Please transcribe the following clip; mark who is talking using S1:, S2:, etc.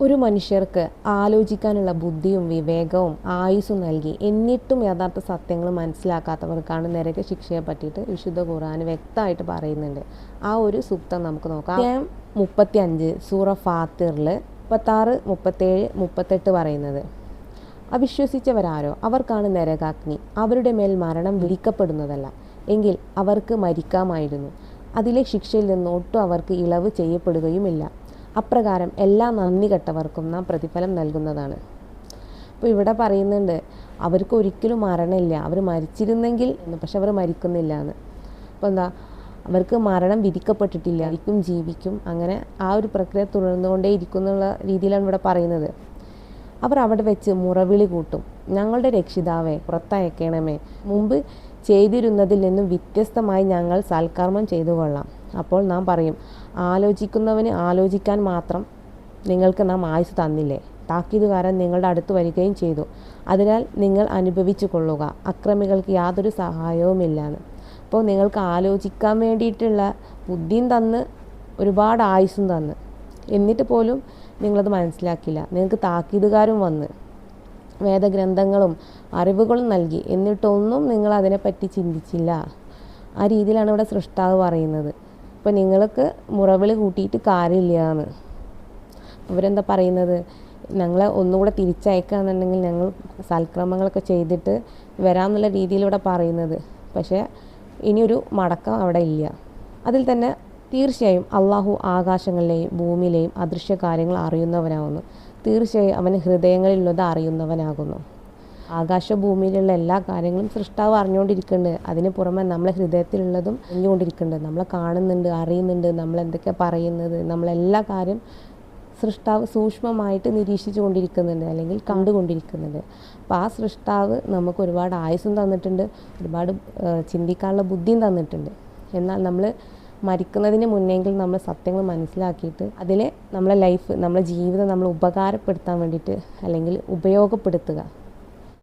S1: ഒരു മനുഷ്യർക്ക് ആലോചിക്കാനുള്ള ബുദ്ധിയും വിവേകവും ആയുസ്സും നൽകി എന്നിട്ടും യഥാർത്ഥ സത്യങ്ങൾ മനസ്സിലാക്കാത്തവർക്കാണ് നരക ശിക്ഷയെ പറ്റിയിട്ട് വിശുദ്ധ ഖുർആൻ വ്യക്തമായിട്ട് പറയുന്നുണ്ട്. ആ ഒരു സൂക്തം നമുക്ക് നോക്കാം. ഞാൻ മുപ്പത്തി അഞ്ച് സൂറ ഫാത്തിറിൽ മുപ്പത്താറ് മുപ്പത്തേഴ് മുപ്പത്തെട്ട് പറയുന്നത്. അവിശ്വസിച്ചവരാരോ? അവർക്കാണ് നരകാഗ്നി. അവരുടെ മേൽ മരണം വിളിക്കപ്പെടുന്നതല്ല എങ്കിൽ അവർക്ക് മരിക്കാമായിരുന്നു. അതിലെ ശിക്ഷയിൽ നിന്ന് ഒട്ടും അവർക്ക് ഇളവ് ചെയ്യപ്പെടുകയുമില്ല. അപ്രകാരം എല്ലാ നന്ദി കെട്ടവർക്കും നാം പ്രതിഫലം നൽകുന്നതാണ്. അപ്പോൾ ഇവിടെ പറയുന്നുണ്ട് അവർക്ക് ഒരിക്കലും മരണമില്ല. അവർ മരിച്ചിരുന്നെങ്കിൽ പക്ഷെ അവർ മരിക്കുന്നില്ല എന്ന്. അപ്പോൾ എന്താ അവർക്ക് മരണം വിധിക്കപ്പെട്ടിട്ടില്ല. ആയിരിക്കും ജീവിക്കും. അങ്ങനെ ആ ഒരു പ്രക്രിയ തുടർന്നുകൊണ്ടേ ഇരിക്കുന്നുള്ള രീതിയിലാണ് ഇവിടെ പറയുന്നത്. അവർ അവിടെ വെച്ച് മുറവിളി കൂട്ടും. ഞങ്ങളുടെ രക്ഷിതാവെ പുറത്തയക്കണമേ. മുമ്പ് ചെയ്തിരുന്നതിൽ നിന്നും വ്യത്യസ്തമായി ഞങ്ങൾ സൽക്കർമ്മം ചെയ്തു കൊള്ളാം. അപ്പോൾ നാം പറയും ആലോചിക്കുന്നവന് ആലോചിക്കാൻ മാത്രം നിങ്ങൾക്ക് നാം ആയുസ് തന്നില്ലേ? താക്കീതുകാരൻ നിങ്ങളുടെ അടുത്ത് വരികയും ചെയ്തു. അതിനാൽ നിങ്ങൾ അനുഭവിച്ചു കൊള്ളുക. അക്രമികൾക്ക് യാതൊരു സഹായവുമില്ലാന്ന്. അപ്പോൾ നിങ്ങൾക്ക് ആലോചിക്കാൻ വേണ്ടിയിട്ടുള്ള ബുദ്ധിയും തന്ന് ഒരുപാട് ആയുസ്സും തന്ന്. എന്നിട്ട് പോലും നിങ്ങളത് മനസ്സിലാക്കില്ല നിങ്ങൾക്ക് താക്കീതുകാരും വന്ന്. വേദഗ്രന്ഥങ്ങളും അറിവുകളും നൽകി. എന്നിട്ടൊന്നും നിങ്ങൾ അതിനെപ്പറ്റി ചിന്തിച്ചില്ല. ആ രീതിയിലാണ് ഇവിടെ സൃഷ്ടാവ് പറയുന്നത്. ഇപ്പം നിങ്ങൾക്ക് മുറവിളി കൂട്ടിയിട്ട് കാര്യമില്ല എന്ന് അവരെന്താ പറയുന്നത്? ഞങ്ങളെ ഒന്നുകൂടെ തിരിച്ചയക്കുകയാണെന്നുണ്ടെങ്കിൽ ഞങ്ങൾ സൽക്രമങ്ങളൊക്കെ ചെയ്തിട്ട് വരാമെന്നുള്ള രീതിയിലൂടെ പറയുന്നത്. പക്ഷേ ഇനിയൊരു മടക്കം അവിടെ ഇല്ല. അതിൽ തന്നെ തീർച്ചയായും അള്ളാഹു ആകാശങ്ങളിലെയും ഭൂമിയിലെയും അദൃശ്യ കാര്യങ്ങൾ അറിയുന്നവനാകുന്നു തീർച്ചയായും അവൻ ഹൃദയങ്ങളിലുള്ളത് അറിയുന്നവനാകുന്നു. ആകാശഭൂമിയിലുള്ള എല്ലാ കാര്യങ്ങളും സൃഷ്ടാവ് അറിഞ്ഞുകൊണ്ടിരിക്കുന്നുണ്ട്. അതിന് പുറമെ നമ്മളെ ഹൃദയത്തിലുള്ളതും അറിഞ്ഞുകൊണ്ടിരിക്കുന്നുണ്ട്. നമ്മളെ കാണുന്നുണ്ട് അറിയുന്നുണ്ട് നമ്മൾ എന്തൊക്കെ പറയുന്നത് നമ്മളെല്ലാ കാര്യം സൃഷ്ടാവ് സൂക്ഷ്മമായിട്ട് നിരീക്ഷിച്ചു കൊണ്ടിരിക്കുന്നുണ്ട് അല്ലെങ്കിൽ കണ്ടുകൊണ്ടിരിക്കുന്നുണ്ട്. അപ്പോൾ ആ സൃഷ്ടാവ് നമുക്ക് ഒരുപാട് ആയുസ്സും തന്നിട്ടുണ്ട് ഒരുപാട് ചിന്തിക്കാനുള്ള ബുദ്ധിയും തന്നിട്ടുണ്ട്. എന്നാൽ നമ്മൾ മരിക്കുന്നതിന് മുന്നെങ്കിൽ നമ്മൾ സത്യങ്ങൾ മനസ്സിലാക്കിയിട്ട് അതിലെ നമ്മളെ ലൈഫ് നമ്മളെ ജീവിതം നമ്മൾ ഉപകാരപ്പെടുത്താൻ വേണ്ടിയിട്ട് അല്ലെങ്കിൽ ഉപയോഗപ്പെടുത്തുക.